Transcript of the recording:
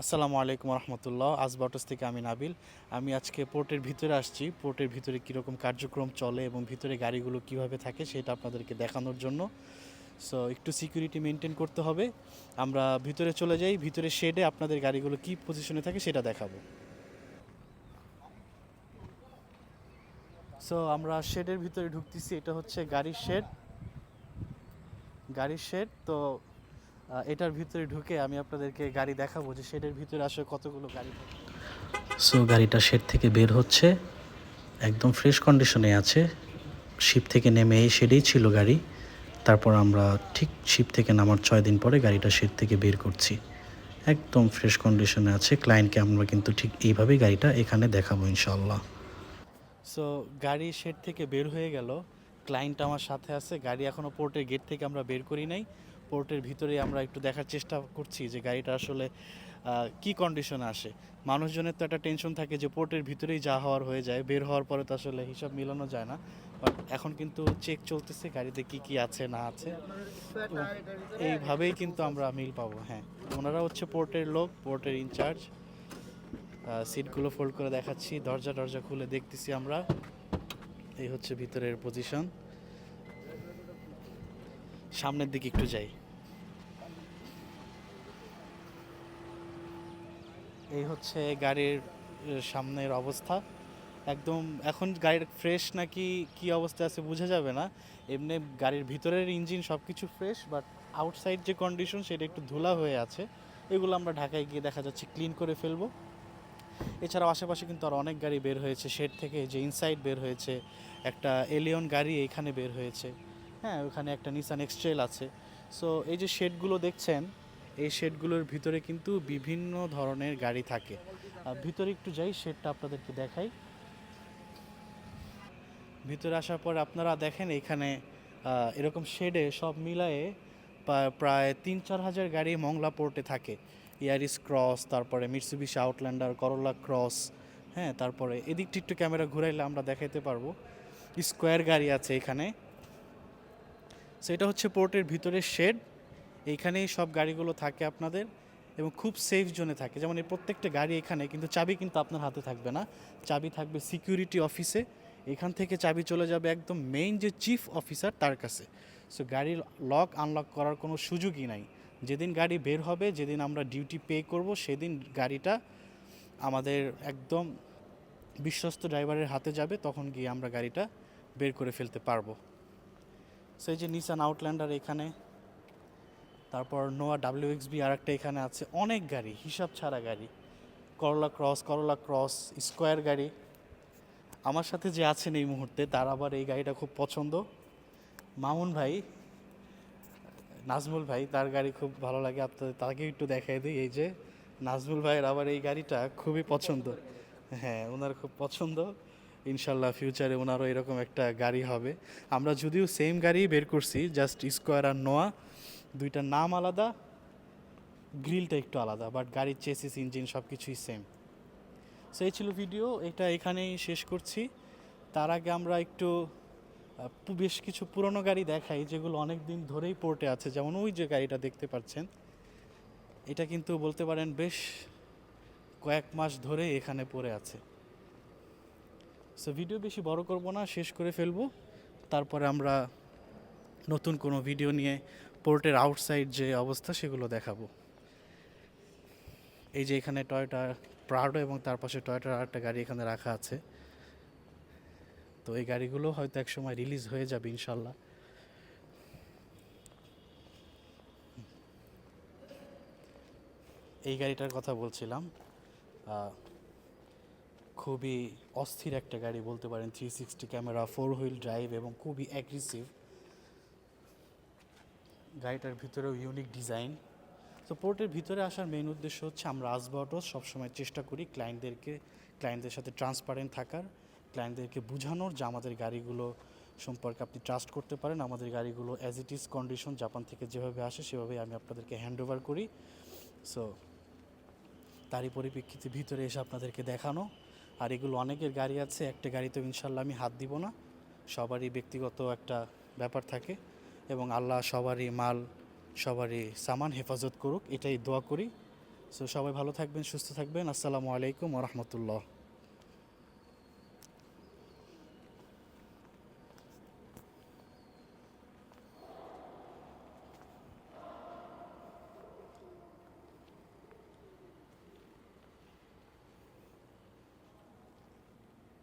আসসালামু আলাইকুম রহমতুল্লাহ। আজবাটস থেকে আমি নাবিল। আমি আজকে পোর্টের ভিতরে আসছি। পোর্টের ভিতরে কীরকম কার্যক্রম চলে এবং ভিতরে গাড়িগুলো কীভাবে থাকে সেটা আপনাদেরকে দেখানোর জন্য। সো একটু সিকিউরিটি মেনটেন করতে হবে। আমরা ভিতরে চলে যাই। ভিতরে শেডে আপনাদের গাড়িগুলো কী পজিশনে থাকে সেটা দেখাবো। সো আমরা শেডের ভিতরে ঢুকতেছি। এটা হচ্ছে গাড়ির শেড গাড়ির শেড তো এটার ভিতরে ঢুকে আমি আপনাদেরকে গাড়ি দেখাবো যে শেডের ভিতরে আসলে কতগুলো গাড়ি সো গাড়িটা শেড থেকে বের হচ্ছে একদম ফ্রেশ কন্ডিশনে আছে। শিপ থেকে নেমে এই শেডেই ছিল গাড়ি। তারপর আমরা ঠিক শিপ থেকে নামার ছয় দিন পরে গাড়িটা শেড থেকে বের করছি। একদম ফ্রেশ কন্ডিশনে আছে। ক্লায়েন্টকে আমরা কিন্তু ঠিক এইভাবেই গাড়িটা এখানে দেখাবো ইনশাল্লাহ সো গাড়ি শেড থেকে বের হয়ে গেল। ক্লায়েন্ট আমার সাথে আছে। গাড়ি এখনও পোর্টের গেট থেকে আমরা বের করি নাই। পোর্টের ভিতরে আমরা একটু দেখার চেষ্টা করছি যে গাড়িটা আসলে কি কন্ডিশনে আসে। মানুষজনের তো একটা টেনশন থাকে যে পোর্টের ভিতরেই যা হওয়ার হয়ে যায়, বের হওয়ার পরে তো আসলে হিসাব মিলানো যায় না। বাট এখন কিন্তু চেক চলতেছে গাড়িতে কি কি আছে, না আছে। এইভাবেই কিন্তু আমরা মিল পাবো হ্যাঁ। ওনারা হচ্ছে পোর্টের লোক পোর্টের ইনচার্জ সিটগুলো ফোল্ড করে দেখাচ্ছি, দরজা দরজা খুলে দেখতেছি আমরা। এই হচ্ছে ভিতরের পজিশন সামনের দিকে একটু যাই। এই হচ্ছে গাড়ির সামনের অবস্থা। একদম এখন গাড়ির ফ্রেশ নাকি কি অবস্থা আছে বোঝা যাবে না। এমনি গাড়ির ভিতরের ইঞ্জিন সব কিছু ফ্রেশ বাট আউটসাইড যে কন্ডিশন সেটা একটু ধুলা হয়ে আছে। এগুলো আমরা ঢাকায় গিয়ে দেখা যাচ্ছে ক্লিন করে ফেলব। এছাড়াও আশেপাশে কিন্তু আর অনেক গাড়ি বের হয়েছে। শেড থেকে যে ইনসাইড বের হয়েছে, একটা এলিয়ন গাড়ি এখানে বের হয়েছে। হ্যাঁ ওখানে একটা নিসান এক্সট্রেল আছে। সো এই যে শেডগুলো দেখছেন এই শেডগুলোর ভিতরে কিন্তু বিভিন্ন ধরনের গাড়ি থাকে। ভিতরে একটু যাই, শেডটা আপনাদেরকে দেখাই। ভিতরে আসার পর আপনারা দেখেন এখানে এরকম শেডে সব মিলায়ে প্রা- প্রায় তিন চার হাজার গাড়ি মংলা পোর্টে থাকে। ইয়ারিস ক্রস, তারপরে মিটসুবিশি আউটল্যান্ডার, করোলা ক্রস হ্যাঁ তারপরে এদিকটা একটু ক্যামেরা ঘুরাইলে আমরা দেখাইতে পারব। স্কোয়ার গাড়ি আছে এখানে। সেটা হচ্ছে পোর্টের ভিতরের শেড। এইখানেই সব গাড়িগুলো থাকে আপনাদের এবং খুব সেফ জোনে থাকে। যেমন এই প্রত্যেকটা গাড়ি এখানে, কিন্তু চাবি কিন্তু আপনার হাতে থাকবে না। চাবি থাকবে সিকিউরিটি অফিসে এখান থেকে চাবি চলে যাবে একদম মেইন যে চিফ অফিসার তার কাছে। সো গাড়ির লক আনলক করার কোনো সুযোগই নাই। যেদিন গাড়ি বের হবে, যেদিন আমরা ডিউটি পে করব, সেদিন গাড়িটা আমাদের একদম বিশ্বস্ত ড্রাইভারের হাতে যাবে, তখন গিয়ে আমরা গাড়িটা বের করে ফেলতে পারব। সেই যে নিসান আউটল্যান্ডার এখানে তারপর নোয়া ডাব্লিউ এক্স বি আর একটা এখানে আছে। অনেক গাড়ি, হিসাব ছাড়া গাড়ি। করলা ক্রস করলা ক্রস স্কোয়ার গাড়ি। আমার সাথে যে আছেন এই মুহূর্তে, তার আবার এই গাড়িটা খুব পছন্দ। মামুন ভাই, নাজমুল ভাই, তার গাড়ি খুব ভালো লাগে। আপনাদের তাকে একটু দেখাই দিই। এই যে নাজমুল ভাইয়ের আবার এই গাড়িটা খুবই পছন্দ। হ্যাঁ ওনার খুব পছন্দ। ইনশাল্লাহ ফিউচারে ওনারও এরকম একটা গাড়ি হবে। আমরা যদিও সেম গাড়ি বের করছি জাস্ট স্কোয়ার আর নোয়া দুইটার নাম আলাদা, গ্রিলটা একটু আলাদা বাট গাড়ির চেসিস ইঞ্জিন সব কিছুই সেম সেই ছিল ভিডিও এটা এখানেই শেষ করছি। তার আগে আমরা একটু বেশ কিছু পুরনো গাড়ি দেখাই, যেগুলো অনেক দিন ধরেই পোর্টে আছে। যেমন ওই যে গাড়িটা দেখতে পাচ্ছেন, এটা কিন্তু বলতে পারেন বেশ কয়েক মাস ধরে এখানে পড়ে আছে। সো ভিডিও বেশি বড় করব না, শেষ করে ফেলব। তারপরে আমরা নতুন কোনো ভিডিও নিয়ে পোর্টের আউটসাইড যে অবস্থা, সেগুলো দেখাবো। এই যে এখানে টয়টা প্রাডো এবং তার পাশে টয়টার আরেকটা গাড়ি এখানে রাখা আছে। তো এই গাড়িগুলো হয়তো এক সময় রিলিজ হয়ে যাবে, ইনশাল্লাহ। এই গাড়িটার কথা বলছিলাম খুবই অস্থির একটা গাড়ি বলতে পারেন three sixty camera four wheel drive এবং খুবই অ্যাগ্রেসিভ গাড়িটার ভিতরেও ইউনিক ডিজাইন তো পোর্টের ভিতরে আসার মেইন উদ্দেশ্য হচ্ছে আমরা আসবা অটো সবসময় চেষ্টা করি ক্লায়েন্টদেরকে ক্লায়েন্টদের সাথে ট্রান্সপারেন্ট থাকার ক্লায়েন্টদেরকে বোঝানোর যে আমাদের গাড়িগুলো সম্পর্কে আপনি ট্রাস্ট করতে পারেন, আমাদের গাড়িগুলো as it is condition Japan থেকে যেভাবে আসে সেভাবেই আমি আপনাদেরকে হ্যান্ড ওভার করি। সো তারই পরিপ্রেক্ষিতে ভিতরে এসে আপনাদেরকে দেখানো। আর এগুলো অনেকের গাড়ি আছে, একটা গাড়িতে ইনশাল্লাহ আমি হাত দিব না। সবারই ব্যক্তিগত একটা ব্যাপার থাকে। এবং আল্লাহ সবারই মাল, সবারই সামান হেফাজত করুক, এটাই দোয়া করি। সো সবাই ভালো থাকবেন, সুস্থ থাকবেন। আসসালামু আলাইকুম রহমতুল্লাহ।